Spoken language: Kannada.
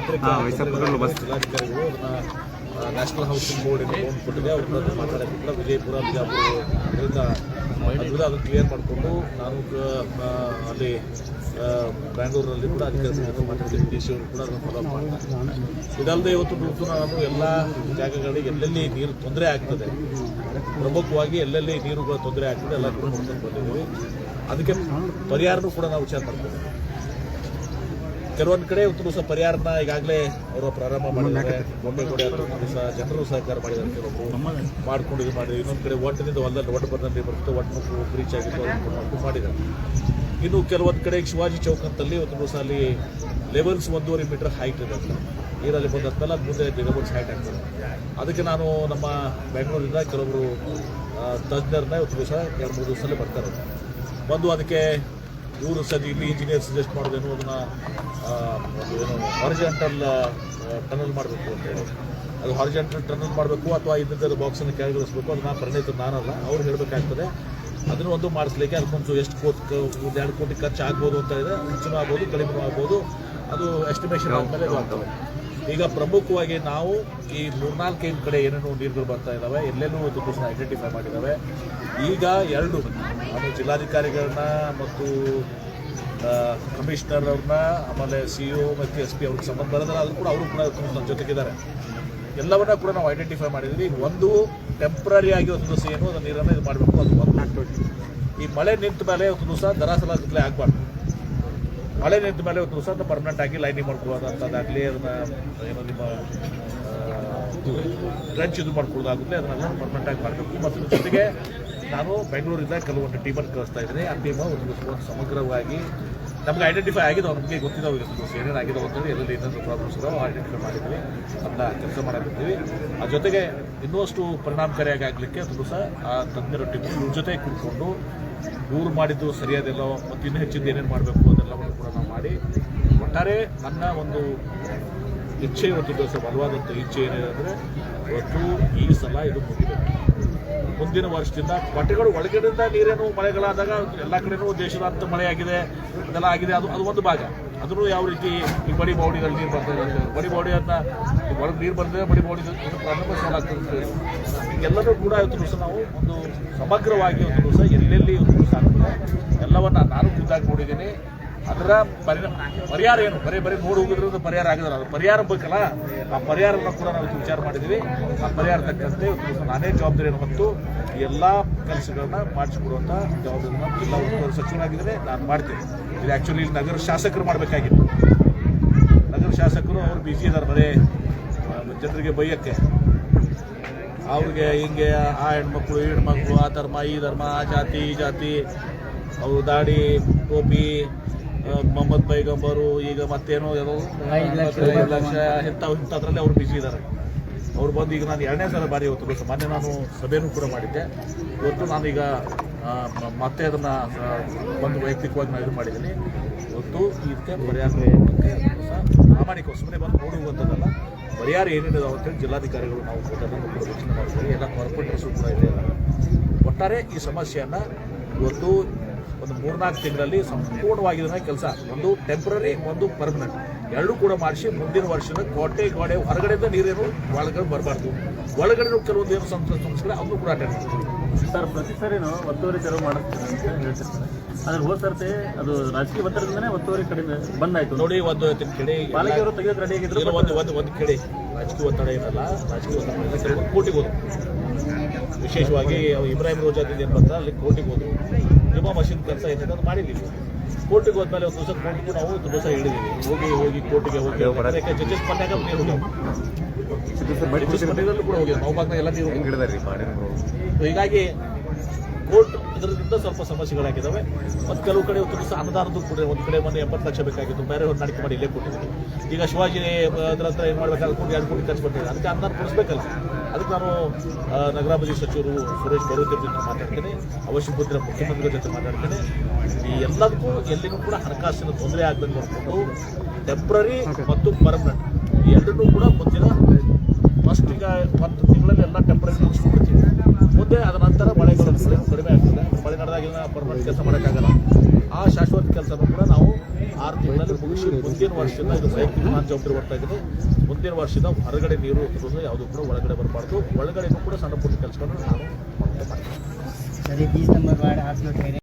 ತಾಂತ್ರಿಕ. ಜಿಲ್ಲಾಧಿಕಾರಿಗಳು ನ್ಯಾಷನಲ್ ಹೌಸಿಂಗ್ ಬೋರ್ಡ್ ಲೋನ್ ಕೊಟ್ಟಿದೆ ಅವ್ರ ಹತ್ರ ಮಾತಾಡೋದಿಲ್ಲ ವಿಜಯಪುರ ಬಿಜಾಪುರ ಅದರಿಂದ ಅದರಿಂದ ಅದನ್ನು ಕ್ಲಿಯರ್ ಮಾಡಿಕೊಂಡು ನಾನು ಅಲ್ಲಿ ಬ್ಯಾಂಗ್ಳೂರಲ್ಲಿ ಕೂಡ ಅಧಿಕಾರಿಗಳ ಜೊತೆ ಮಾತಾಡ್ತೀನಿ ಡಿ ಸಿ ಅವರು ಕೂಡ ಅದನ್ನು ಫಾಲೋ ಮಾಡ್ತಾರೆ. ಇದಲ್ಲದೆ ಇವತ್ತು ಇವತ್ತು ನಾನು ಎಲ್ಲ ಜಾಗಗಳಿಗೆ ಎಲ್ಲೆಲ್ಲಿ ನೀರು ತೊಂದರೆ ಆಗ್ತದೆ ಪ್ರಮುಖವಾಗಿ ಎಲ್ಲೆಲ್ಲಿ ನೀರುಗಳ ತೊಂದರೆ ಆಗ್ತದೆ ಎಲ್ಲ ಕೂಡ ನೋಡ್ಕೊಂಡು ಬಂದಿದ್ದೀವಿ. ಅದಕ್ಕೆ ಪರಿಹಾರನೂ ಕೂಡ ನಾವು ವಿಚಾರ ಮಾಡ್ತೀವಿ ಕೆಲವೊಂದು ಕಡೆ ಇವತ್ತು ಸಹ ಪರಿಹಾರನ ಈಗಾಗಲೇ ಅವರು ಪ್ರಾರಂಭ ಮಾಡಿದ್ದಾರೆ. ಬೊಂಬೆ ಕೂಡ ಸಹ ಜನರು ಸಹಕಾರ ಮಾಡಿದ್ದಾರೆ ಕೆಲವೊಬ್ಬರು ಮಾಡ್ಕೊಂಡು ಇದು ಮಾಡಿದ್ರು ಇನ್ನೊಂದು ಕಡೆ ಒಟ್ಟಿನಿಂದ ಹೊಲದಲ್ಲಿ ಒಟ್ಟು ಬಂದಲ್ಲಿ ಬರುತ್ತೆ ಒಟ್ಟು ಮಕ್ಕಳು ಬ್ರೀಚ್ ಆಗಿತ್ತು ಅದನ್ನು ಮಾಡಿದ್ದಾರೆ. ಇನ್ನು ಕೆಲವೊಂದು ಕಡೆ ಶಿವಾಜಿ ಚೌಕ್ ಅಂತಲ್ಲಿ ಒಂದು ಸಹ ಅಲ್ಲಿ ಲೆವೆಲ್ಸ್ ಒಂದೂವರೆ ಮೀಟರ್ ಹೈಟ್ ಇದೆ. ನೀರಲ್ಲಿ ಅದು ಮುಂದೆ ಲೆವೆಲ್ಸ್ ಹೈಟ್ ಆಗ್ತದೆ. ಅದಕ್ಕೆ ನಾನು ನಮ್ಮ ಬೆಂಗಳೂರಿಂದ ಕೆಲವರು ತಜ್ಞರನ್ನ ಒಂದು ದಿವಸ ಎರಡು ಮೂರು ದಿವಸದಲ್ಲಿ ಬರ್ತಾರೆ ಬಂದು ಅದಕ್ಕೆ ಇವರು ಸದ್ಯ ಇಲ್ಲಿ ಇಂಜಿನಿಯರ್ ಸಜೆಸ್ಟ್ ಮಾಡೋದು ಅದನ್ನು ಏನು ಹಾರಿಜೆಂಟಲ್ ಟನಲ್ ಮಾಡಬೇಕು ಅಂತ ಹೇಳಿ. ಅದು ಹಾರಿಜೆಂಟಲ್ ಟನಲ್ ಮಾಡಬೇಕು ಅಥವಾ ಇದ್ದಿದ್ದ ಬಾಕ್ಸನ್ನು ಕೆಳಗಿಳಿಸ್ಬೇಕು ಅದನ್ನ ಪರಿಣಿತ ನಾನಲ್ಲ, ಅವ್ರು ಹೇಳಬೇಕಾಗ್ತದೆ. ಅದನ್ನು ಒಂದು ಮಾಡಿಸ್ಲಿಕ್ಕೆ ಅದಕ್ಕೊಂದು ಎಷ್ಟು ಕೋಟಿ ಒಂದು ಎರಡು ಕೋಟಿ ಖರ್ಚು ಆಗ್ಬೋದು ಅಂತ ಇದೆ ಹೆಚ್ಚು ಆಗ್ಬೋದು ಕಡಿಮೆ ಆಗ್ಬೋದು. ಅದು ಎಸ್ಟಿಮೇಷನ್ ಆದಮೇಲೆ ಆಗ್ತವೆ ಈಗ ಪ್ರಮುಖವಾಗಿ ನಾವು ಈ ಮೂರ್ನಾಲ್ಕೈದು ಕಡೆ ಏನೇನು ನೀರುಗಳು ಬರ್ತಾ ಇದ್ದಾವೆ ಎಲ್ಲೆಲ್ಲೂ ಒಂದು ದಿವಸ ಐಡೆಂಟಿಫೈ ಮಾಡಿದ್ದಾವೆ ಈಗ ಎರಡು ನಾನು ಜಿಲ್ಲಾಧಿಕಾರಿಗಳನ್ನ ಮತ್ತು ಕಮಿಷನರ್ ಅವ್ರನ್ನ, ಆಮೇಲೆ ಸಿ ಇ ಮತ್ತು ಎಸ್ ಪಿ ಅವ್ರಿಗೆ ಸಂಬಂಧ ಬರೋದಿಲ್ಲ ಅದು ಕೂಡ ಅವರು ಕೂಡ ನಮ್ಮ ಜೊತೆಗಿದ್ದಾರೆ ಎಲ್ಲವನ್ನ ಕೂಡ ನಾವು ಐಡೆಂಟಿಫೈ ಮಾಡಿದ್ವಿ. ಒಂದು ಟೆಂಪ್ರರಿ ಆಗಿ ಒಂದು ದಿವಸ ಏನು, ಅದು ನೀರನ್ನು ಇದು ಮಾಡಬೇಕು, ಅದು ಒಂದು ಈ ಮಳೆ ನಿಂತ ಮೇಲೆ ಒಂದು ದಿವಸ ದರಾಸಲಾಗಲೇ ಆಗಬಾರ್ದು. ಮಳೆ ನಿಂತ ಮೇಲೆ ಒಂದು ದಿವಸ ಪರ್ಮನೆಂಟ್ ಆಗಿ ಲೈನಿಂಗ್ ಮಾಡ್ಕೊಳ್ಳೋದಂಥದ್ದಾಗಲಿ ಅದನ್ನ ಏನೋ ನಿಮ್ಮ ಟ್ರೆಂಚ್ ಇದು ಮಾಡ್ಕೊಳ್ಳೋದಾಗುತ್ತೆ ಅದನ್ನೆಲ್ಲ ಪರ್ಮನೆಂಟ್ ಆಗಿ ಮಾಡಬೇಕು. ಮತ್ತು ಜೊತೆಗೆ, ನಾನು ಬೆಂಗಳೂರಿಂದ ಕೆಲವೊಂದು ಟೀಮನ್ನು ಕಳಿಸ್ತಾ ಇದ್ದೀನಿ. ಆ ಟೀಮ್ ಒಂದು ಸಮಗ್ರವಾಗಿ ನಮ್ಗೆ ಐಡೆಂಟಿಫೈ ಆಗಿದೆ ನಮಗೆ ಗೊತ್ತಿದ್ದಾವೆ ಆಗಿದೆ ಅಂತೇಳಿ, ಎಲ್ಲೆಲ್ಲಿ ಏನೇನು ಪ್ರಾಬ್ಲಮ್ಸ್ ಇದಾವೆ ಐಡೆಂಟಿಫೈ ಮಾಡಿದ್ವಿ ಅದನ್ನ ಕೆಲಸ ಮಾಡಿದ್ದೀವಿ ಆ ಜೊತೆಗೆ ಇನ್ನಷ್ಟು ಪರಿಣಾಮಕಾರಿಯಾಗಿ ಆಗಲಿಕ್ಕೆ ಒಂದು ಸಹ ಆ ತಜ್ಞರ ಟೀಮ್ ಇವ್ರ ಜೊತೆ ಕೂತ್ಕೊಂಡು ದೂರು ಮಾಡಿದ್ದು ಸರಿಯಾದಿಲ್ಲ, ಮತ್ತು ಇನ್ನೂ ಹೆಚ್ಚಿಂದ ಏನೇನು ಮಾಡಬೇಕು ಅದೆಲ್ಲವನ್ನು ಕೂಡ ನಾವು ಮಾಡಿ, ಒಟ್ಟಾರೆ ನನ್ನ ಒಂದು ಇಚ್ಛೆ ಇವತ್ತು ದಿವಸ ಬಲವಾದಂಥ ಇಚ್ಛೆ ಏನಿದೆ ಅಂದರೆ, ಇವತ್ತು ಈ ಸಲ ಇದು ಮುಗಿಬೇಕು. ಮುಂದಿನ ವರ್ಷದಿಂದ ಬಟ್ಟೆಗಳು ಒಳಗಡೆಯಿಂದ ನೀರೇನು ಮಳೆಗಳಾದಾಗ ಎಲ್ಲ ಕಡೆನೂ ದೇಶದಾದ್ಯಂತ ಮಳೆ ಆಗಿದೆ ಅದೆಲ್ಲ ಆಗಿದೆ. ಅದು ಅದು ಒಂದು ಭಾಗ. ಅದನ್ನು ಯಾವ ರೀತಿ ಈ ಬಡಿ ಬಾವುಡಿಗಳಲ್ಲಿ ನೀರು ಬರ್ತಾ ಇದೆ ಅಂತ. ಬಡಿ ಬಾವಡಿಯನ್ನ ಒಳಗೆ ನೀರು ಬಂದರೆ ಬಡಿ ಬಾವಡಿ ಪ್ರಾರಂಭ ಆಗ್ತದೆ ಎಲ್ಲರೂ ಕೂಡ ಇವತ್ತು ದಿವಸ ನಾವು ಒಂದು ಸಮಗ್ರವಾಗಿ ಒಂದು ದಿವಸ ಎಲ್ಲೆಲ್ಲಿ ಒಂದು ದಿವಸ ಆಗ್ತದೆ ಎಲ್ಲವನ್ನು ನಾನು ಖುದ್ದಾಗಿ ನೋಡಿದ್ದೀನಿ. ಅದರ ಪರಿ ಪರಿಹಾರ ಏನು? ಬರೀ ಬರೀ ನೋಡಿ ಹೋಗಿದ್ರಿಂದ ಪರಿಹಾರ ಆಗಿದ್ರೆ ಅದು ಪರಿಹಾರ ಬೇಕಲ್ಲ ಆ ಪರಿಹಾರನ ಕೂಡ ನಾವು ವಿಚಾರ ಮಾಡಿದ್ವಿ. ಆ ಪರಿಹಾರ ತಕ್ಕಂತೆ ನಾನೇ ಜವಾಬ್ದಾರಿಯನ್ನು ಹೊತ್ತು ಎಲ್ಲ ಕೆಲಸಗಳನ್ನ ಮಾಡಿಸಿಕೊಡುವಂಥ ಜವಾಬ್ದಾರಿಯನ್ನು ಜಿಲ್ಲಾ ಉಸ್ತುವಾರಿ ಸಚಿವರಾಗಿದ್ದರೆ ನಾನು ಮಾಡ್ತೀನಿ. ಇದು ಆ್ಯಕ್ಚುಲಿ ನಗರ ಶಾಸಕರು ಮಾಡಬೇಕಾಗಿತ್ತು. ನಗರ ಶಾಸಕರು ಅವರು ಬಿಜಿ ಇದ್ದಾರೆ ಬರೀ. ಜನರಿಗೆ ಬೈಯಕ್ಕೆ. ಅವ್ರಿಗೆ ಹಿಂಗೆ ಆ ಹೆಣ್ಮಕ್ಳು, ಈ ಹೆಣ್ಮಕ್ಳು, ಆ ಧರ್ಮ, ಈ ಧರ್ಮ, ಆ ಜಾತಿ, ಈ ಜಾತಿ. ಅವರು ದಾಡಿ ಟೋಪಿ ಮೊಹಮ್ಮದ್ ಪೈಗಂಬರು ಈಗ ಮತ್ತೇನೋ ಏನೋ ಐದು ಲಕ್ಷ ಇಂಥವು ಇಂಥದ್ರಲ್ಲಿ ಅವ್ರು ಬಿಜಿ ಇದ್ದಾರೆ ಅವ್ರು ಬಂದು ಈಗ ನಾನು ಎರಡನೇ ಸಲ ಬಾರಿ ಇವತ್ತು ಸಾಮಾನ್ಯ ಮೊನ್ನೆ ನಾನು ಸಭೆನೂ ಕೂಡ ಮಾಡಿದ್ದೆ. ಇವತ್ತು ನಾನೀಗ ಮತ್ತೆ ಅದನ್ನು ಒಂದು ವೈಯಕ್ತಿಕವಾಗಿ ನಾನು ಇದು ಮಾಡಿದ್ದೀನಿ. ಇವತ್ತು ಇದಕ್ಕೆ ಪರಿಹಾರ ಪ್ರಾಮಾಣಿಕ ಸುಮ್ಮನೆ ಬಂದು ನೋಡುವಂಥದ್ದಲ್ಲ ಪರಿಹಾರ ಏನೇನಿದೆ ಅಂತೇಳಿ ಜಿಲ್ಲಾಧಿಕಾರಿಗಳು ನಾವು ಅದನ್ನು ಕೂಡ ಯೋಚನೆ ಮಾಡ್ತೀವಿ. ಎಲ್ಲ ಕಾರ್ಪೊರೇಟರ್ಸು ಕೂಡ ಇದೆ. ಒಟ್ಟಾರೆ ಈ ಸಮಸ್ಯೆಯನ್ನು ಇವತ್ತು ಒಂದು ಮೂರ್ನಾಲ್ಕು ತಿಂಗಳಲ್ಲಿ ಸಂಪೂರ್ಣವಾಗಿ ಇದನ್ನ ಕೆಲಸ. ಒಂದು ಟೆಂಪ್ರರಿ ಒಂದು ಪರ್ಮನೆಂಟ್ ಎರಡೂ ಕೂಡ ಮಾಡಿಸಿ ಮುಂದಿನ ವರ್ಷದ ಕೋಟೆ ಗೋಡೆ ಹೊರಗಡೆಯಿಂದ ನೀರೇನು ಒಳಗಡೆ ಬರಬಾರ್ದು. ಒಳಗಡೆ ಕೆಲವೊಂದು ಏನು ಸಂಸ್ಥೆ ಸಂಸ್ಥೆಗಳು ಅದನ್ನು ಕೂಡ ಅಟೆಂಡ್ ಮಾಡ್ತೀವಿ. ಸರ್ ಪ್ರತಿ ಸರಿನೂ ಒತ್ತುವರಿ ತೆರವು ಮಾಡಿಸ್ತಾರೆ ಅಂತ ಹೇಳ್ತಿರ್ತಾರೆ. ಅದ್ರ ಹೋದ ಸರ್ತಿ ಅದು ರಾಜಕೀಯ ಒತ್ತಡದಿಂದನೇ ಒತ್ತುವರಿ ಕಡಿಮೆ ಬಂದಾಯ್ತು. ನೋಡಿ ಒಂದು ಕಡೆ ಪಾಲಿಕೆಯವರು ತೆಗೆಯೋಕೆ ರೆಡಿ ಆಗಿದ್ರು ಒಂದು ಒಂದು ಒಂದು ಕಡೆ ರಾಜಕೀಯ ಒತ್ತಡ ಏನಲ್ಲ ರಾಜಕೀಯ ಒತ್ತಡ ವಿಶೇಷವಾಗಿ ಇಬ್ರಾಹಿಂ ರೋಜಾದಿಂದ ಏನು ಬರ್ತಾರೆ ಅಲ್ಲಿ ಕೋರ್ಟಿಗೆ ಹೋದ್ರು. ಜುಮಾ ಮಷಿನ್ ಕೆಲಸ ಏನಿದೆ ಅದು ಮಾಡಿದ್ದೀವಿ. ಕೋರ್ಟಿಗೆ ಹೋದ್ಮೇಲೆ ಒಂದು ದಿವಸ ಕೋರ್ಟಿಗೂ ನಾವು ಒಂದು ದಿವಸ ಹಿಡಿದೀವಿ ಹೋಗಿ ಹೋಗಿ ಕೋರ್ಟಿಗೆ ಹೋಗಿ ಯಾಕೆ ಜಡ್ಜಸ್ ಮನ್ಯಾಗ ನೀರು ಜಡ್ಜಸ್ ಮನೆಯಲ್ಲೂ ಕೂಡ ಹೋಗಿ ನಾವು ಭಾಗ ಎಲ್ಲ ನೀರು. ಹೀಗಾಗಿ ಕೋರ್ಟ್ ಇದರಿಂದ ಸ್ವಲ್ಪ ಸಮಸ್ಯೆಗಳಾಗಿದ್ದಾವೆ ಮತ್ತು ಕೆಲವು ಕಡೆ ಸಹ ಅನುದಾನದ್ದು ಕೂಡ ಒಂದು ಕಡೆ ಮೊನ್ನೆ ಎಂಬತ್ತು ಲಕ್ಷ ಬೇಕಾಗಿತ್ತು. ಬೇರೆ ಒಂದು ನಾಡಿಕೆ ಮಾಡಿ ಇಲ್ಲೇ ಕೊಟ್ಟಿದ್ದೀನಿ ಈಗ ಶಿವಾಜಿ ಅದರ ಹತ್ರ ಏನು ಮಾಡಬೇಕಾದ್ರೆ ಎರಡು ಕೋಟಿ ಖರ್ಚು ಬರ್ತಿದೆ ಅದಕ್ಕೆ ಅನುದಾನ ಕೊಡಿಸ್ಬೇಕಲ್ಲ. ಅದಕ್ಕೆ ನಾನು ನಗರಾಭಿವೃದ್ಧಿ ಸಚಿವರು ಸುರೇಶ್ ಬರುತ್ತೆ ಜೊತೆ ಮಾತಾಡ್ತೇನೆ. ಅವಶ್ಯ ಗೊತ್ತಿರೋ ಮುಖ್ಯಮಂತ್ರಿಗಳ ಜೊತೆ ಮಾತಾಡ್ತೇನೆ. ಈ ಎಲ್ಲದಕ್ಕೂ ಎಲ್ಲಿಗೂ ಕೂಡ ಹಣಕಾಸಿನ ತೊಂದರೆ ಆಗಬೇಕು ನೋಡಿಕೊಂಡು ಟೆಂಪ್ರರಿ ಮತ್ತು ಪರ್ಮನೆಂಟ್ ಎರಡನ್ನೂ ಕೂಡ ಮುಂದಿನ ಫಸ್ಟ್ ಈಗ ಒಂದು ತಿಂಗಳಲ್ಲಿ ಎಲ್ಲ ಟೆಂಪ್ರರಿ ಮುಗಿಸ್ಬಿಡ್ತೀವಿ ಮುಂದೆ ಪರ್ಮನೆಂಟ್ ಕೆಲಸ ಮಾಡೋಕ್ಕಾಗಲ್ಲ. ಆ ಶಾಶ್ವತ ಕೆಲಸ ಕೆಲಸನೂ ಕೂಡ ನಾವು ಆರು ತಿಂಗಳಲ್ಲಿ ಮುಗಿಸಿ ಮುಂದಿನ ವರ್ಷದಿಂದ ಇದು ವೈಯಕ್ತಿಕ ನಾನು ಜವಾಬ್ದಾರಿ ಬರ್ತಾ ಇದ್ದೀನಿ ಮುಂದಿನ ವರ್ಷದ ಹೊರಗಡೆ ನೀರು ಇರೋದು ಯಾವುದು ಕೂಡ ಒಳಗಡೆ ಬರಬಾರ್ದು. ಒಳಗಡೆನೂ ಕೂಡ ಸಣ್ಣ ಪುಟ್ಟ ಕೆಲಸಗಳನ್ನು ನಾನು ಮಾಡ್ತಾ ಮಾಡ್ತೀನಿ